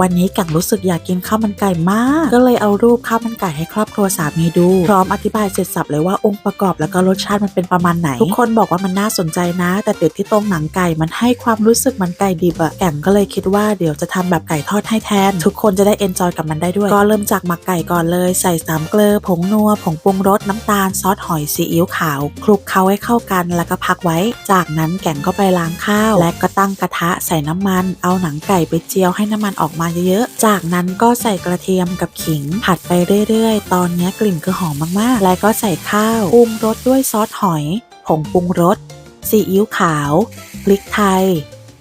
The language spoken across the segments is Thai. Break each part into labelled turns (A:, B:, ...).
A: วันนี้กังรู้สึกอยากกินข้าวมันไก่มาก ก็เลยเอารูปข้าวมันไก่ให้ครอบครัวสามีดู พร้อมอธิบายเสร็จสับเลยว่าองค์ประกอบแล้วก็รสชาติมันเป็นประมาณไหน ทุกคนบอกว่ามันน่าสนใจนะ แต่ติดที่ตรงหนังไก่มันให้ความรู้สึกมันไก่ดิบอะแก่งก็เลยคิดว่าเดี๋ยวจะทำแบบไก่ทอดให้แทน ทุกคนจะได้เอนจอยกับมันได้ด้วย ก็เริ่มจากหมักไก่ก่อนเลยใส่สามเกลือผงนัวผงปรุงรสน้ำตาลซอสหอยซีอิ๊วขาวคลุกเคล้าให้เข้ากันแล้วก็พักไว้ จากนั้นแกงก็ไปล้างข้าว และก็ตั้งกระทะใส่น้ำมัน เอาหนังไก่ไปเจียวให้น้ำมันออกมาเยอะๆ จากนั้นก็ใส่กระเทียมกับขิงผัดไปเรื่อยๆ ตอนนี้กลิ่นคือหอมมากๆ แล้วก็ใส่ข้าวปรุงรสด้วยซอสหอย ผงปรุงรสซีอิ๊วขาว พริกไทย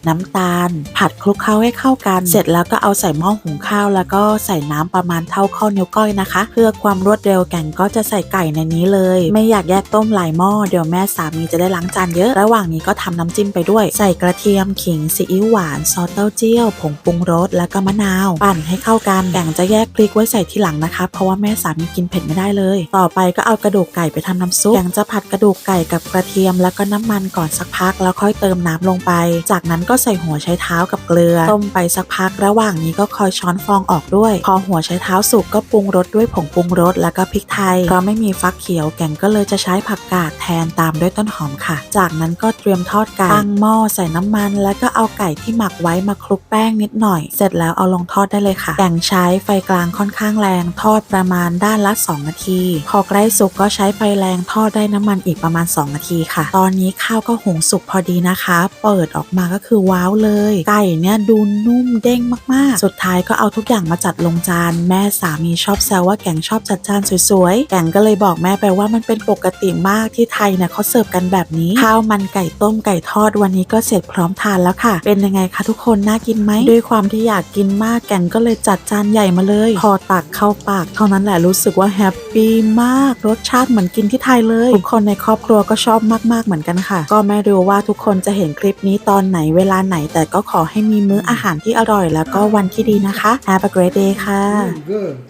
A: น้ำตาล ผัดคลุกเคล้าให้เข้ากัน เสร็จแล้วก็เอาใส่หม้อหุงข้าว แล้วก็ใส่น้ำประมาณเท่าข้อนิ้วก้อยนะคะ เพื่อความรวดเร็วแก่งก็จะใส่ไก่ในนี้เลย ไม่อยากแยกต้มหลายหม้อเดี๋ยวแม่สามีจะได้ล้างจานเยอะ ระหว่างนี้ก็ทำน้ำจิ้มไปด้วย ใส่กระเทียมขิงซีอิ๊วหวานซอสเต้าเจี้ยวผงปรุงรสแล้วก็มะนาว ปั่นให้เข้ากันแก่งจะแยกพริกไว้ใส่ทีหลังนะคะ เพราะว่าแม่สามีกินเผ็ดไม่ได้เลย ต่อไปก็เอากระดูกไก่ไปทำน้ำซุปแก่งจะผัดกระดูกไก่กับกระเทียมแล้วก็น้ำมันก่อนสักพัก แล้วค่อยเติมน้ำลงไป จากนั้นก็ใส่หัวไชเท้ากับเกลือ ต้มไปสักพักระหว่างนี้ก็คอยช้อนฟองออกด้วย พอหัวไชเท้าสุกก็ปรุงรสด้วยผงปรุงรสแล้วก็พริกไทย เพราะไม่มีฟักเขียวแก่งก็เลยจะใช้ผักกาดแทนตามด้วยต้นหอมค่ะ จากนั้นก็เตรียมทอดไก่ตั้งหม้อใส่น้ำมัน แล้วก็เอาไก่ที่หมักไว้มาคลุกแป้งนิดหน่อย เสร็จแล้วเอาลงทอดได้เลยค่ะแก่งใช้ไฟกลางค่อนข้างแรงทอดประมาณด้านละ 2 นาที พอใกล้สุกก็ใช้ไฟแรงทอดได้น้ำมันอีกประมาณ 2 นาทีค่ะ ตอนนี้ข้าวก็หุงสุกพอดีนะคะ เปิดออกมาก็คือว้าวเลย ไก่เนี่ยดูนุ่มเด้งมากๆ สุดท้ายก็เอาทุกอย่างมาจัดลงจาน แม่สามีชอบแซวว่าแก่งชอบจัดจานสวยๆ แก่งก็เลยบอกแม่ไปว่ามันเป็นปกติมากที่ไทยเนี่ยเขาเสิร์ฟกันแบบนี้ ข้าวมันไก่ต้มไก่ทอดวันนี้ก็เสร็จพร้อมทานแล้วค่ะ เป็นยังไงคะทุกคนน่ากินไหมด้วยความที่อยากกินมากแก่งก็เลยจัดจานใหญ่มาเลยพอตักเข้าปากเท่านั้นแหละรู้สึกว่าแฮปปี้มากรสชาติเหมือนกินที่ไทยเลยทุกคนในครอบครัวก็ชอบมากๆเหมือนกันค่ะ ก็ไม่รู้ว่าทุกคนจะเห็นคลิปนี้ตอนไหนเวลาลาไหนแต่ก็ขอให้มีมื้ออาหารที่อร่อยแล้วก็วันที่ดีนะคะ Have a great day ค่ะ